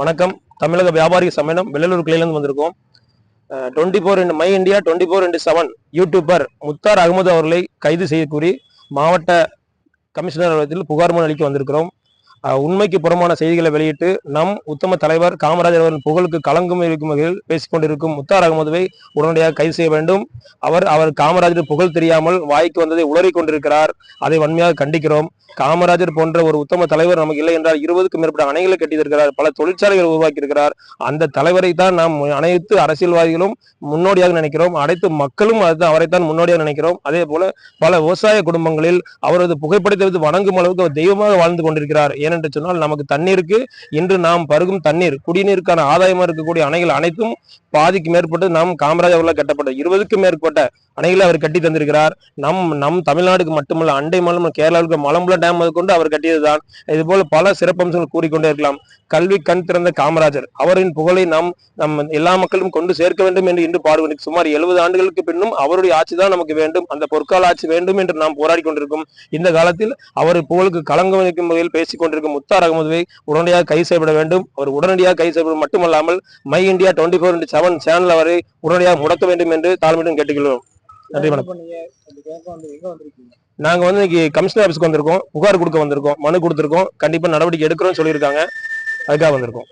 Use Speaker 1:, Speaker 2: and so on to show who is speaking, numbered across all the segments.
Speaker 1: வணக்கம். தமிழக வியாபாரி சம்மேளனம் வெள்ளலூர் கிளையிலேருந்து வந்திருக்கோம். Twenty four into my India twenty four into seven YouTuber Muthar Ahmed அவர்களை கைது செய்யக்கூறி மாவட்ட கமிஷனர் அலுவலகத்தில் புகார் மனு அளிக்க வந்திருக்கிறோம். உண்மைக்கு புறமான செய்திகளை வெளியிட்டு நம் உத்தம தலைவர் காமராஜர் அவரின் புகழுக்கு களங்கம் இருக்கும் வகையில் பேசிக்கொண்டிருக்கும் முத்தார் அகமதுவை உடனடியாக கைது செய்ய வேண்டும். அவர் அவர் காமராஜர் புகழ் தெரியாமல் வாய்க்கு வந்ததை உளறிக் கொண்டிருக்கிறார். அதை வன்மையாக கண்டிக்கிறோம். காமராஜர் போன்ற ஒரு உத்தம தலைவர் நமக்கு இல்லை என்றால் இருபதுக்கும் மேற்பட்ட அணைகளை கட்டியிருக்கிறார். பல தொழிற்சாலைகள் உருவாக்கியிருக்கிறார். அந்த தலைவரை தான் நாம் அனைத்து அரசியல்வாதிகளும் முன்னோடியாக நினைக்கிறோம். அனைத்து மக்களும் அதுதான் அவரைத்தான் முன்னோடியாக நினைக்கிறோம். அதே போல பல விவசாய குடும்பங்களில் அவரது புகைப்படத்தை வைத்து வணங்கும் அளவுக்கு அவர் தெய்வமாக வாழ்ந்து கொண்டிருக்கிறார். ஏனென்று சொன்னால் நமக்கு தண்ணீருக்கு இன்று நாம் பருகும் தண்ணீர் குடிநீருக்கான ஆதாயமா இருக்கக்கூடிய அணைகள் அனைத்தும் பாதிக்கு மேற்பட்டு நாம் காமராஜ் அவர்களால் கட்டப்பட்ட இருபதுக்கும் மேற்பட்ட அணைகளை அவர் கட்டி தந்திருக்கிறார். நம் நம் தமிழ்நாடுக்கு மட்டுமல்ல அண்டை மாநிலம் கேரளாவுக்கு மலம்புல டேம் கொண்டு அவர் கட்டியதுதான். இது போல பல சிறப்பம்சங்கள் கூறிக்கொண்டே இருக்கலாம். கல்வி கண் திறந்த காமராஜர் அவரின் புகழை நாம் நம் எல்லா மக்களும் கொண்டு சேர்க்க வேண்டும் என்று இன்று பாடுபட்டு சுமார் எழுபது ஆண்டுகளுக்கு பின்னும் அவருடைய ஆட்சி தான் நமக்கு வேண்டும் அந்த பொற்கால ஆட்சி வேண்டும் என்று நாம் போராடி கொண்டிருக்கும். இந்த காலத்தில் அவர் புகழுக்கு களங்கம் வைக்கும் வகையில் பேசிக் கொண்டிருக்கும் முத்தார் அகமதுவை உடனடியாக கை செய்யப்பட வேண்டும். அவர் உடனடியாக கை செய்யப்படும் மட்டுமல்லாமல் my India twenty four into seven channel அவரை உடனடியாக முடக்க வேண்டும் என்று தாழ்மையுடன் கேட்டுக்கொள்வோம் நன்றி வணக்கம். நாங்க வந்து இன்னைக்கு கமிஷனர் ஆஃபீஸ்க்கு வந்திருக்கோம். புகார் கொடுக்க வந்திருக்கோம். மனு கொடுத்திருக்கோம். கண்டிப்பா நடவடிக்கை எடுக்கிறோம்னு சொல்லியிருக்காங்க. அதுக்காக வந்திருக்கோம்.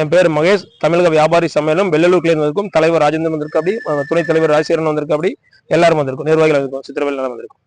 Speaker 1: என் பேர் மகேஷ். தமிழக வியாபாரி சம்மேளனம் வெள்ளலூர் கிளைன் வந்திருக்கும் தலைவர் ராஜேந்திரன் வந்திருக்கு அப்படி துணைத் தலைவர் ராஜசேகரன் வந்திருக்கு அப்படி எல்லாரும் வந்திருக்கும். நிர்வாகிகள் வந்திருக்கும். சித்திரவேல் வந்திருக்கும்